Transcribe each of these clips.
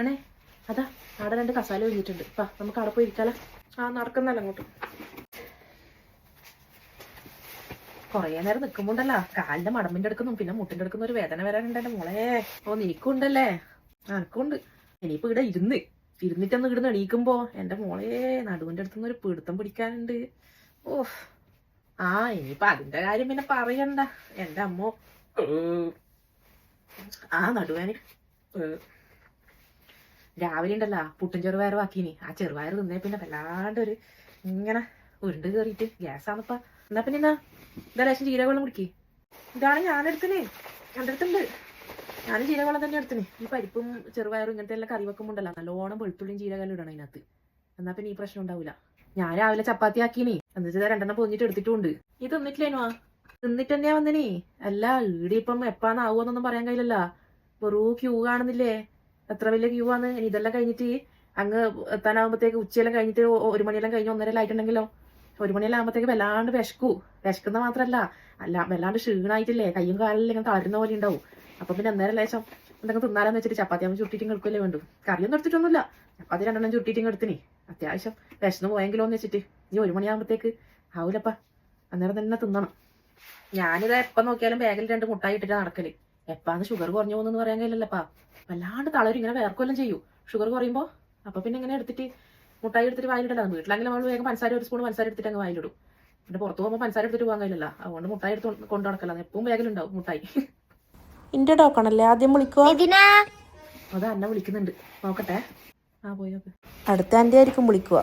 ആണേ? അതാ അവിടെ രണ്ട് കസാല ഒഴിഞ്ഞിട്ടുണ്ട്. പാ നമുക്ക് അവിടെ പോയി ഇരിക്കാലോ. ആ നടക്കുന്നല്ല അങ്ങോട്ട്. കുറേ നേരം നിൽക്കുമ്പോണ്ടല്ലോ. കാലിന്റെ മടമ്പിന്റെ അടുക്കുന്നു പിന്നെ മുട്ടിന്റെ അടുക്കുന്ന ഒരു വേദന വരാനുണ്ട് മോളെ. ഓ നിനക്കുണ്ടല്ലേ? എനക്കുണ്ട് ഇനിയിപ്പോ ഇവിടെ ഇരുന്ന് ഇരുന്നിട്ടൊന്ന് ഇവിടുന്ന് എണീക്കുമ്പോ എന്റെ മോളെ നടുവിന്റെ അടുത്തുനിന്ന് ഒരു പിടുത്തം പിടിക്കാനുണ്ട്. ഓഹ്. ആ ഇനിയിപ്പൊ അതിന്റെ കാര്യം പിന്നെ പറയണ്ട. എന്റെ അമ്മോ. ആ നടുവേന്. രാവിലെ ഉണ്ടല്ലോ പുട്ടും ചെറുപയർ ആക്കീനി. ആ ചെറുപയർ തിന്നേ പിന്നെ വല്ലാണ്ട് ഒരു ഇങ്ങനെ ഉരുണ്ട് കയറിയിട്ട് ഗ്യാസാണിപ്പ എന്നാ പിന്നെ എന്നാ എന്താ ലേശം ജീരകവെള്ളം കുടിക്കേ. ഇതാണ് ഞാൻ എടുത്തിന് എന്റെ അടുത്തുണ്ട് ഞാനും ജീരകവെള്ളം തന്നെ എടുത്തിന് ഈ പരിപ്പും ചെറുപയറും ഇങ്ങനത്തെ എല്ലാം കറി വെക്കുമ്പോൾ ഉണ്ടല്ലോ നല്ലോണം വെളുത്തുള്ളിയും ജീരകമെല്ലാം ഇടണം അതിനകത്ത്. എന്നാ പിന്നെ ഈ പ്രശ്നം ഉണ്ടാവില്ല ഞാൻ രാവിലെ ചപ്പാത്തി ആക്കീനി. എന്നിട്ട് രണ്ടെണ്ണം പൊന്നിട്ട് എടുത്തിട്ടുണ്ട്. ഇത് തിന്നിട്ടില്ലേനോ തിന്നിട്ട് തന്നെയാ വന്നിനി അല്ല ഈടെ ഇപ്പം എപ്പാന്നാവുമെന്നൊന്നും പറയാൻ കഴിയില്ലല്ലോ. വെറൂ ക്യൂ കാണുന്നില്ലേ? എത്ര വലിയ ക്യൂ ആണ്? ഇനി ഇതെല്ലാം കഴിഞ്ഞിട്ട് അങ്ങ് എത്താനാകുമ്പോഴത്തേക്ക് ഉച്ചയെല്ലാം കഴിഞ്ഞിട്ട് ഒരു മണിയെല്ലാം കഴിഞ്ഞ് ഒന്നര ആയിട്ടുണ്ടെങ്കിലോ? ഒരു മണിയെല്ലാം ആകുമ്പോഴത്തേക്ക് വല്ലാണ്ട് വിശക്കൂ. വിശക്കുന്ന മാത്രല്ല. അല്ല വല്ലാണ്ട് ക്ഷീണായിട്ടില്ലേ? കയ്യും കാലിലും ഇങ്ങനെ തളരുന്ന പോലെ ഉണ്ടാവും. അപ്പൊ പിന്നെ അന്നേരം ലേശം എന്തെങ്കിലും തിന്നാലെന്ന് വെച്ചിട്ട് ചപ്പാത്തി ആകുമ്പോൾ ചുട്ടിട്ടും കിടക്കുമല്ലേ വേണ്ടു. കറിയൊന്നും എടുത്തിട്ടൊന്നുമില്ല. ചപ്പാത്തി രണ്ടെണ്ണം ചുട്ടിട്ടും എടുത്തിനി. അത്യാവശ്യം വിശന്ന് പോയെങ്കിലോ എന്ന് വെച്ചിട്ട്. ഇനി ഒരു മണിയാകുമ്പോഴത്തേക്ക് ആവൂലപ്പ. അന്നേരം തന്നെ തിന്നണം. ഞാനിത് എപ്പം നോക്കിയാലും ബാഗിൽ രണ്ട് മുട്ടായി ഇട്ടിട്ട് നടക്കൽ. എപ്പാന്ന് ഷുഗർ കുറഞ്ഞു പോകുന്നു പറയാൻ കഴിയില്ലല്ലപ്പാ വല്ലാണ്ട് തളരും ഇങ്ങനെ വേർക്കൊല്ലം ചെയ്യൂ. ഷുഗർ കുറയുമ്പോ അപ്പൊ പിന്നെ ഇങ്ങനെ എടുത്തിട്ട് മുട്ടായി എടുത്തിട്ട് വായിലിടലാണ് വീട്ടിലെങ്കിലും നമ്മൾ വേഗം പഞ്ചസാര ഒരു സ്പൂൺ പഞ്ചസാര എടുത്തിട്ട് അങ്ങ് വായിലിടും. പിന്നെ പുറത്ത് പോകുമ്പോൾ പഞ്ചസാര എടുത്തിട്ട് പോകാൻ കഴിയില്ല അതുകൊണ്ട് മുട്ടായി എടുത്ത് കൊണ്ട് നടക്കലാണ്. എപ്പോഴും ബാഗിലുണ്ടാവും മുട്ടായി. ഇന്റെ ഡോക്കണല്ലേ ആദ്യം വിളിക്കുക അതാ അന്നെ വിളിക്കുന്നുണ്ട്. നോക്കട്ടെ. ആ പോയി നോക്ക്. അടുത്ത ആന്റി ആയിരിക്കും വിളിക്കുക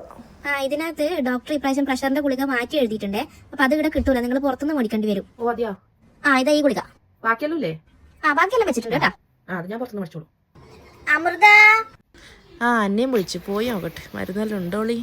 ആ ഇതിനകത്ത് ഡോക്ടർ ഇപ്രാവശ്യം പ്രഷറിന്റെ ഗുളിക മാറ്റി എഴുതിയിട്ടുണ്ട്. അപ്പൊ അത് ഇവിടെ കിട്ടൂല. നിങ്ങൾ പുറത്തുനിന്ന് മേടിക്കേണ്ടി വരും. ഓ അതെയോ? ആ ഇതാ ഈ ഗുളിക. ബാക്കിയല്ലോ ആ ബാക്കിയെല്ലാം വെച്ചിട്ടുണ്ട് കേട്ടോ. ആ അത് ഞാൻ പുറത്തുനിന്ന് മേടിച്ചോളൂ. അമൃത. ആ എന്നെയും വിളിച്ചു. പോയി നോക്കട്ടെ. മരുന്നെല്ലാം ഉണ്ടോളി?